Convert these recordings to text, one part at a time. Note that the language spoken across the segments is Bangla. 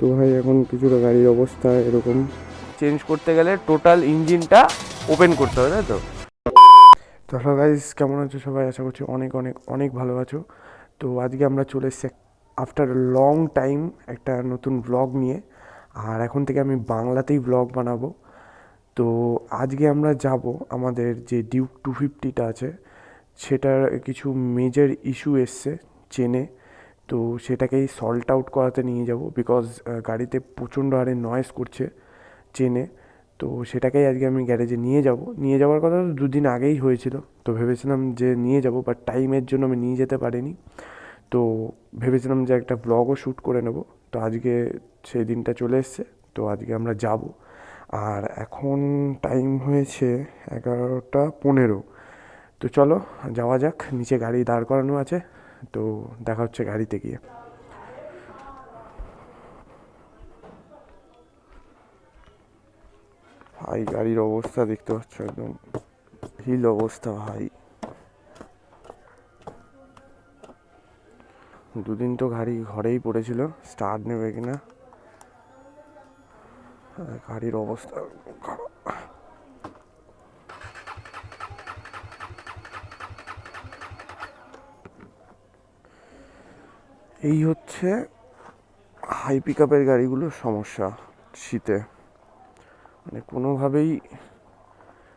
তো ভাই এখন কিছুটা গাড়ির অবস্থা এরকম। চেঞ্জ করতে গেলে টোটাল ইঞ্জিনটা ওপেন করতে হবে তাই তো? তো হ্যালো গাইজ কেমন আছো সবাই? আশা করছি অনেক অনেক অনেক ভালো আছো। তো আজকে আমরা চলে এসেছি আফটার লং টাইম একটা নতুন ব্লগ নিয়ে। আর এখন থেকে আমি বাংলাতেই ব্লগ বানাবো। তো আজকে আমরা যাব আমাদের যে ডিউক টু ফিফটিটা আছে সেটার কিছু মেজর ইস্যু এসছে চেনে। তো সেটাকেই সল্ট আউট করাতে নিয়ে যাব বিকজ গাড়িতে প্রচণ্ড হারে নয়েজ করছে চেনে। তো সেটাকেই আজকে আমি গ্যারেজে নিয়ে যাব। নিয়ে যাওয়ার কথা তো দুদিন আগেই হয়েছিল। তো ভেবেছিলাম যে নিয়ে যাব বাট টাইমের জন্য আমি নিয়ে যেতে পারিনি। তো ভেবেছিলাম যে একটা ব্লগও শ্যুট করে নেব। তো আজকে সেই দিনটা চলে এসছে। তো আজকে আমরা যাব। আর এখন টাইম হয়েছে এগারোটা পনেরো। তো চলো, যাওয়া যাক। নিচে গাড়ি দাঁড় করানো আছে। তো দেখা হচ্ছে গাড়িতে গিয়ে। ভাই, গাড়ির অবস্থা দেখতে পাচ্ছ একদম। হিল অবস্থা ভাই। দুদিন তো গাড়ি ঘরেই পড়েছিল, স্টার্ট নেবে কিনা? গাড়ির অবস্থা খারাপ। এই হচ্ছে হাই পিক আপের গাড়িগুলোর সমস্যা শীতে। মানে কোনোভাবেই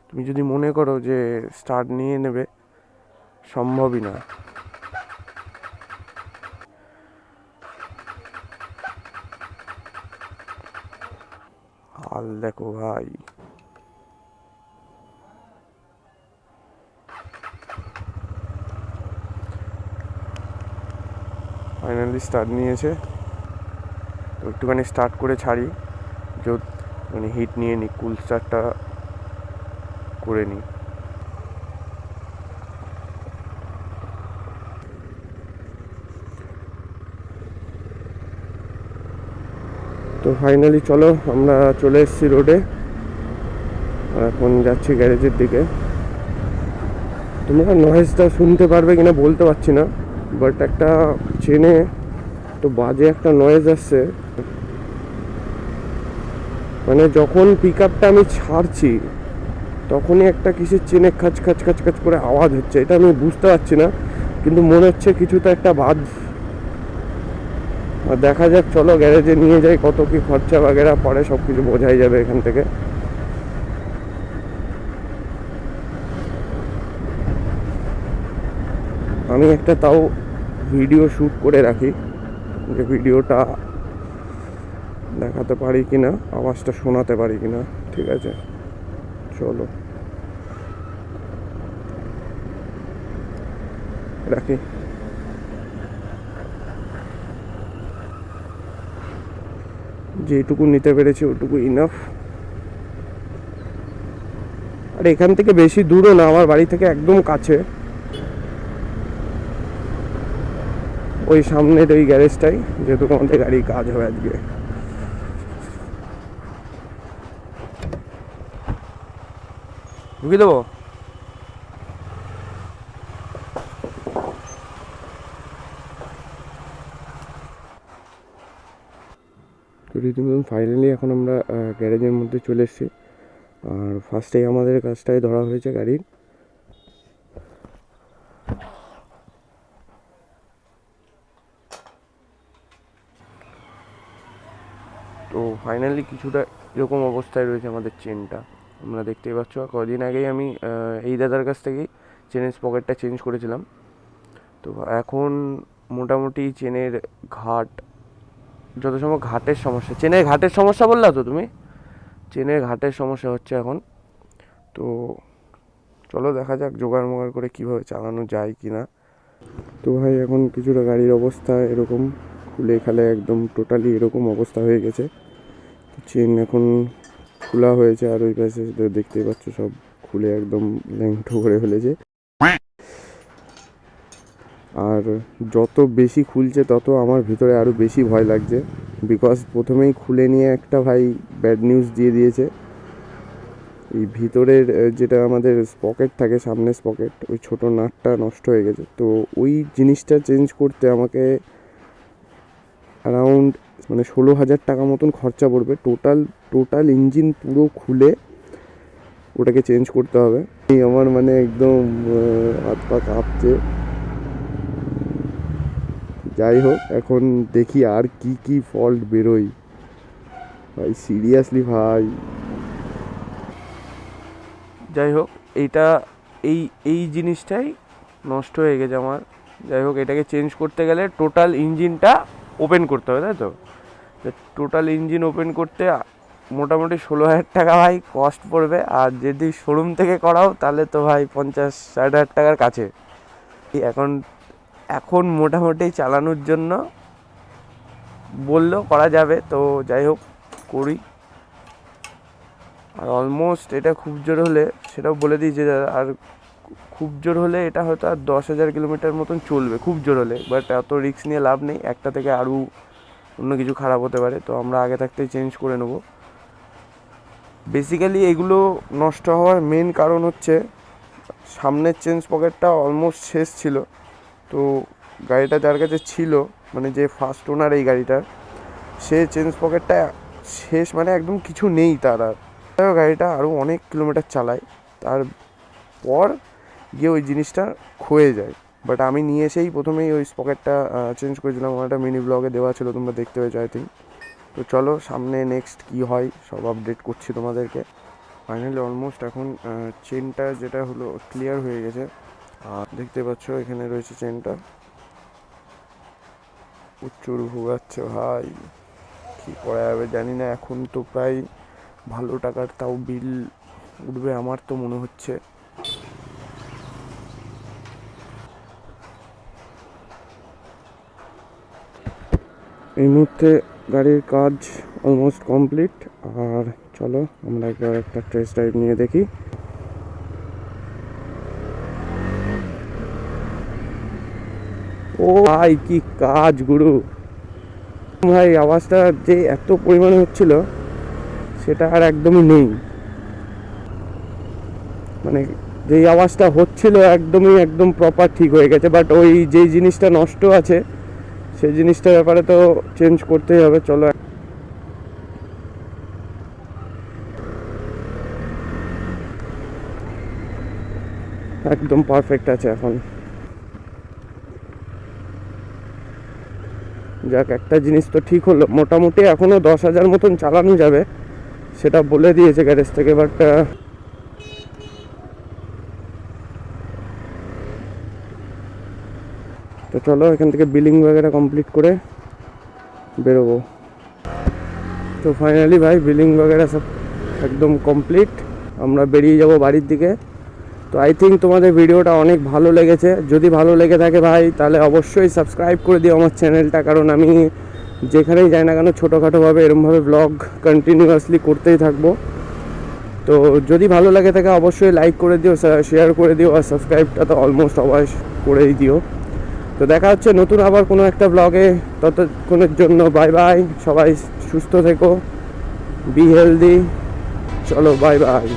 তুমি যদি মনে করো যে স্টার্ট নিয়ে নেবে, সম্ভবই না হাল দেখো ভাই। ফাইনালি স্টার্ট নিয়েছে। তো একটুখানি স্টার্ট করে ছাড়ি। যত মানে হিট নিয়ে নিই কুল স্টার্টটা করে নিই। তো ফাইনালি চলো, আমরা চলে এসেছি রোডে। এখন যাচ্ছি গ্যারেজের দিকে। তোমরা নয়েজটা শুনতে পারবে কিনা বলতে পারছি না। বাট একটা চেনে তো বাজে একটা নয়েজ আসছে। মানে যখন পিক আপটা আমি ছাড়ছি, তখনই একটা কিসের চেনে খাচ খাচ খাচ খাচ করে আওয়াজ হচ্ছে। এটা আমি বুঝতে পারছি না, কিন্তু মনে হচ্ছে কিছু তো একটা বাদ। আর দেখা যাক, চলো গ্যারেজে নিয়ে যাই, কত কি খরচা বাগেরা পরে সব কিছু বোঝাই যাবে এখান থেকে। আমি একটা তাও ভিডিও শ্যুট করে রাখি যে ভিডিওটা দেখাতে পারি কি না আওয়াজটা শোনাতে পারি কি না ঠিক আছে? চলো। রাখি। যেটুকু নিতে পেরেছি ওটুকু ইনাফ আর এখান থেকে বেশি দূরও না, আমার বাড়ি থেকে একদম কাছে। ওই সামনের ওই গ্যারেজটাই যেহেতু আমাদের গাড়ির কাজ হবে আজকে। ঢুকিয়ে দেবো? তো রীতিমতন ফাইনালি এখন আমরা গ্যারেজের মধ্যে চলে এসেছি। আর ফার্স্টেই আমাদের কাজটাই ধরা হয়েছে গাড়ির তো ফাইনালি কিছুটা এরকম অবস্থায় রয়েছে আমাদের চেনটা আমরা দেখতেই পাচ্ছ, কদিন আগেই আমি এই দাদার কাছ থেকেই চেনের পকেটটা চেঞ্জ করেছিলাম। তো এখন মোটামুটি চেনের ঘাট, যত সময় ঘাটের সমস্যা চেনের ঘাটের সমস্যা বললা তো তুমি? চেনের ঘাটের সমস্যা হচ্ছে এখন। তো চলো দেখা যাক জোগাড় মোগাড় করে কীভাবে চালানো যায় কি না তো ভাই, এখন কিছুটা গাড়ির অবস্থা এরকম। খুলে খালে একদম টোটালি এরকম অবস্থা হয়ে গেছে। চেন এখন খোলা হয়েছে আর ওই পাশে দেখতেই পাচ্ছ সব খুলে একদম ল্যাংটো করে ফেলেছে। আর যত বেশি খুলছে, তত আমার ভিতরে আরও বেশি ভয় লাগছে। বিকজ প্রথমেই খুলে নিয়ে একটা ভাই ব্যাড নিউজ দিয়ে দিয়েছে। এই ভিতরের যেটা আমাদের স্পকেট থাকে সামনে স্পকেট, ওই ছোট নাটটা নষ্ট হয়ে গেছে। তো ওই জিনিসটা চেঞ্জ করতে আমাকে অ্যারাউন্ড মানে ষোলো হাজার টাকা মতন খরচা পড়বে। টোটাল টোটাল ইঞ্জিন পুরো খুলে ওটাকে চেঞ্জ করতে হবে। এই আমার মানে একদম হাত পা কাঁপছে। যাই হোক, এখন দেখি আর কি কি ফল্ট বেরোয়। ভাই সিরিয়াসলি ভাই। যাই হোক, এইটা, এই এই জিনিসটাই নষ্ট হয়ে গেছে আমার। যাই হোক, এটাকে চেঞ্জ করতে গেলে টোটাল ইঞ্জিনটা ওপেন করতে হবে তাই তো? টোটাল ইঞ্জিন ওপেন করতে মোটামুটি ষোলো হাজার টাকা ভাই কস্ট পড়বে আর যদি শোরুম থেকে করাও তাহলে তো ভাই পঞ্চাশ ষাট হাজার টাকার কাছে। এখন এখন মোটামুটি চালানোর জন্য বললেও করা যাবে তো যাই হোক করি। আর অলমোস্ট এটা খুব জোর হলে সেটাও বলে দিয়েছে দাদা, আর খুব জোর হলে এটা হয়তো আর দশ হাজার কিলোমিটার মতন চলবে, খুব জোর হলে। বাট এত রিস্ক নিয়ে লাভ নেই, একটা থেকে আরও অন্য কিছু খারাপ হতে পারে। তো আমরা আগে থাকতেই চেঞ্জ করে নেব। বেসিক্যালি এগুলো নষ্ট হওয়ার মেন কারণ হচ্ছে, সামনের চেঞ্জ পকেটটা অলমোস্ট শেষ ছিল। তো গাড়িটা যার কাছে ছিল মানে যে ফার্স্ট ওনার এই গাড়িটার, সে চেঞ্জ পকেটটা শেষ মানে একদম কিছু নেই তার আর। গাড়িটা আরও অনেক কিলোমিটার চালায়। তারপর গিয়ে ওই জিনিসটা ক্ষয়ে যায়। বাট আমি নিয়ে এসেই প্রথমেই ওই পকেটটা চেঞ্জ করেছিলাম। আমার একটা মিনি ব্লগে দেওয়া ছিল, তোমরা দেখতে পেয়েছ আই থিঙ্ক তো চলো, সামনে নেক্সট কি হয়, সব আপডেট করছি তোমাদেরকে। ফাইনালি অলমোস্ট এখন চেনটা যেটা হলো ক্লিয়ার হয়ে গেছে। আর দেখতে পাচ্ছ, এখানে রয়েছে চেনটা প্রচুর ভোগাচ্ছে ভাই। কি করা যাবে জানি না, এখন তো প্রায় ভালো টাকার তাও বিল উঠবে, আমার তো মনে হচ্ছে। এই মুহূর্তে গাড়ির কাজ অলমোস্ট কমপ্লিট আর চলো আমরা একবার একটা টেস্ট ড্রাইভ নিয়ে দেখি। ও ভাই, কি কাজ গুরু! ভাই, আওয়াজটা যে এত পরিমাণে হচ্ছিল, সেটা আর একদমই নেই। মানে যেই আওয়াজটা হচ্ছিল, একদমই একদম প্রপার ঠিক হয়ে গেছে বাট ওই যেই জিনিসটা নষ্ট আছে সেই জিনিসটার ব্যাপারে তো চেঞ্জ করতেই হবে, চলো একদম পারফেক্ট আছে এখন। যাক, একটা জিনিস তো ঠিক হলো, মোটামুটি এখনও দশ হাজার মতন চালানো যাবে, সেটা বলে দিয়েছে গ্যারেজ থেকে বাট তো চলো এখান থেকে বিলিং বাগেরা কমপ্লিট করে বেরোবো। তো ফাইনালি ভাই বিলিং বাগেরা সব একদম কমপ্লিট আমরা বেরিয়ে যাব বাড়ির দিকে। তো আই থিঙ্ক তোমাদের ভিডিওটা অনেক ভালো লেগেছে। যদি ভালো লেগে থাকে ভাই, তাহলে অবশ্যই সাবস্ক্রাইব করে দিও আমার চ্যানেলটা কারণ আমি যেখানেই যাই না কেন ছোটোখাটোভাবে এরমভাবে ব্লগ কন্টিনিউয়াসলি করতেই থাকব। তো যদি ভালো লাগে থাকে, অবশ্যই লাইক করে দিও শেয়ার করে দিও, আর সাবস্ক্রাইবটা তো অলমোস্ট অবশ্য করেই দিও। তো দেখা হচ্ছে নতুন আবার কোনো একটা ব্লগে ততক্ষণের জন্য বাই বাই সবাই সুস্থ থেকো। বি হেলদি চলো বাই বাই